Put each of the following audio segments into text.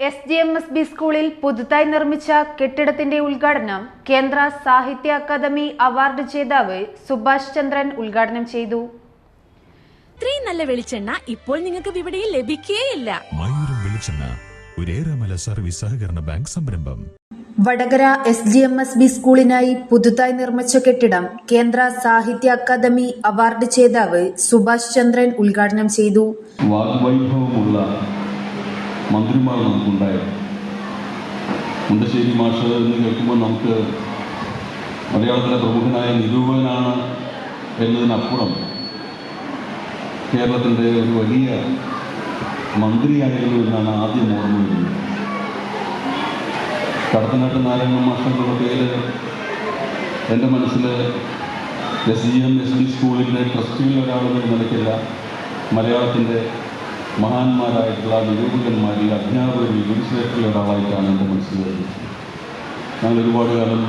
S G M S B സ്കൂളിൽ പുതുതായി നിർമ്മിച്ച കെട്ടിടത്തിന്റെ ഉദ്ഘാടനം കേന്ദ്ര സാഹിത്യ അക്കാദമി അവാർഡ് ജേതാവ് സുഭാഷ് ചന്ദ്രൻ ഉദ്ഘാടനം ചെയ്തു. ഇത്രയും നല്ല വെളിച്ചെണ്ണ ഇപ്പോൾ നിങ്ങൾക്ക് വിപണിയിൽ ലഭിക്കുകയില്ല മയൂരം വെളിച്ചെണ്ണ ഒരേറെമല സർവീസ് സഹകരണ ബാങ്ക് സംരംഭം. Vadakara S G M S B സ്കൂളിനായി പുതുതായി നിർമ്മിച്ച കെട്ടിടം കേന്ദ്ര സാഹിത്യ അക്കാദമി അവാർഡ് ജേതാവ് സുഭാഷ് ചന്ദ്രൻ ഉദ്ഘാടനം ചെയ്തു. വാഗ്വൈഭവമുള്ള മന്ത്രിമാർ നമുക്കുണ്ടായത്. മുണ്ടശ്ശേരി മാഷ് എന്ന് കേൾക്കുമ്പോൾ നമുക്ക് മലയാളത്തിലെ പ്രമുഖനായ നിരൂപകനാണ് എന്നതിനപ്പുറം കേരളത്തിന്റെ ഒരു വലിയ മന്ത്രിയായിരുന്നു എന്നാണ് ആദ്യം ഓർമ്മ വരുന്നത് കടത്തനാട്ട് നാരായണ മാഷ് എന്നുള്ള പേര് എന്റെ മനസ്സിൽ S G M S D സ്കൂളിന്റെ ട്രസ്റ്റിയിൽ നിലയ്ക്കില്ല മലയാളത്തിന്റെ മഹാന്മാരായിട്ടുള്ള നിരൂപകന്മാരിൽ അധ്യാപകരിൽ ഗുരുശ്രേഷ്ഠരിൽ ഒരാളായിട്ടാണ് എന്റെ മനസ്സിൽ വരുന്നത്. ഒരുപാട് കാലം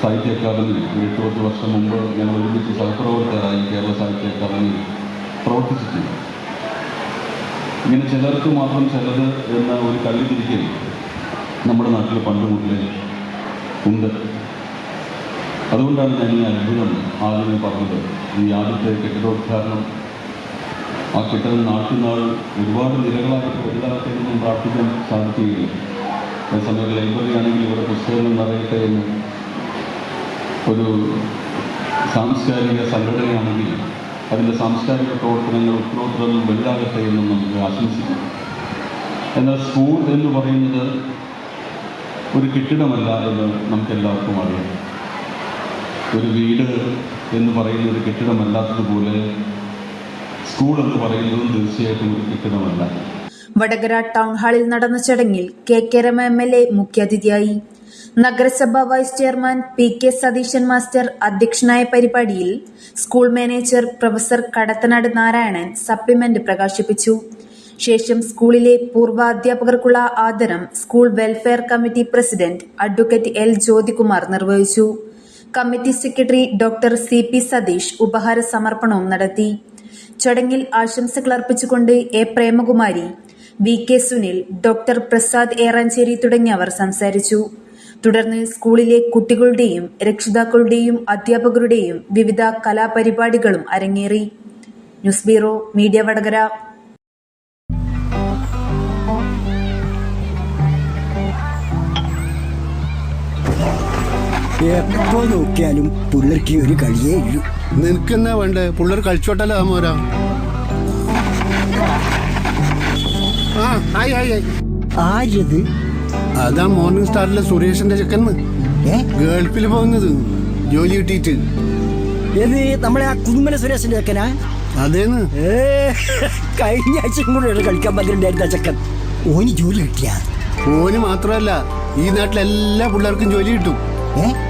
സാഹിത്യ അക്കാദമി ഒരു എട്ട് പത്ത് വർഷം മുമ്പ് ഞങ്ങൾ ഒരുമിച്ച് സഹപ്രവർത്തകരായി കേരള സാഹിത്യ അക്കാദമി പ്രവർത്തിച്ചിട്ടുണ്ട്. ഇങ്ങനെ ചിലർക്ക് മാത്രം ചിലത് എന്ന ഒരു കല്ലിതിരിക്കൽ നമ്മുടെ നാട്ടിൽ പണ്ട് മുതലേ ഉണ്ട്. അതുകൊണ്ടാണ് ഞാൻ ഈ അത്ഭുതം ആദ്യമേ പറഞ്ഞത്. ഈ ആദ്യത്തെ കെട്ടിടോദ്ഘാടനം ആ കെട്ടിടം നാട്ടിനാൾ ഒരുപാട് നിരകളായിട്ട് വലുതാകട്ടെ എന്നും പ്രാർത്ഥിക്കാൻ സാധിക്കുകയില്ല അതേസമയം ലൈബ്രറി ആണെങ്കിൽ ഇവിടെ പുസ്തകങ്ങൾ നിറയട്ടെ എന്ന് ഒരു സാംസ്കാരിക സംഘടനയാണെങ്കിൽ അതിന്റെ സാംസ്കാരിക പ്രവർത്തനങ്ങൾ ഉത്തരോത്തരം വലുതാകട്ടെ എന്നും നമുക്ക് ആശംസിക്കാം എന്നാൽ സ്കൂൾ എന്ന് പറയുന്നത് ഒരു കെട്ടിടമല്ല എന്ന് നമുക്കെല്ലാവർക്കും അറിയാം. ഒരു വീട് എന്ന് പറയുന്ന ഒരു കെട്ടിടമല്ലാത്തതുപോലെ സ്കൂൾ എന്ന് പറയുന്നതും തീർച്ചയായിട്ടും വടകര ടൗൺ ഹാളിൽ നടന്ന ചടങ്ങിൽ K K Rama M L A മുഖ്യാതിഥിയായി. നഗരസഭാ vice chairman P K Satheesan master അധ്യക്ഷനായ പരിപാടിയിൽ school manager professor Kadathanad Narayanan supplement പ്രകാശിപ്പിച്ചു. ശേഷം സ്കൂളിലെ പൂർവ അധ്യാപകർക്കുള്ള ആദരം school welfare committee president advocate L Jyothikumar നിർവഹിച്ചു. Committee secretary doctor C P Satheesh ഉപഹാര സമർപ്പണവും നടത്തി. ചടങ്ങിൽ ആശംസകൾ അർപ്പിച്ചുകൊണ്ട് A Premakumari V K Sunil doctor Prasad Eranchery തുടങ്ങിയവർ സംസാരിച്ചു. തുടർന്ന് സ്കൂളിലെ കുട്ടികളുടെയും രക്ഷിതാക്കളുടെയും അധ്യാപകരുടെയും വിവിധ കലാപരിപാടികളും അരങ്ങേറി. News bureau media Vadakara. എപ്പോ നോക്കിയാലും പുള്ളർക്ക് ഒരു കളിയേ ഉള്ളൂ നിനക്കെന്നാ വേണ്ടേ? പുള്ളർ കളിച്ചോട്ടല്ലോ മോരാ? ആ ആരത് അതാ മോർണിംഗ് സ്റ്റാറിലെ സുരേഷിന്റെ ചെക്കന്ന് ഗൾഫിൽ പോകുന്നത്. ജോലി കിട്ടിയിട്ട്. ഏത് നമ്മളെ ആ കുന്നുമല സുരേഷിന്റെ ചെക്കനാ? അതേന്ന്. കഴിഞ്ഞ ആഴ്ചയും കൂടെ കളിക്കാൻ പന്ത്രണ്ടായിരുന്ന ചെക്കൻ. ഓന് ജോലി കിട്ടിയ? ഓന് മാത്രമല്ല ഈ നാട്ടിലെല്ലാ പിള്ളേർക്കും ജോലി കിട്ടും. ഏ?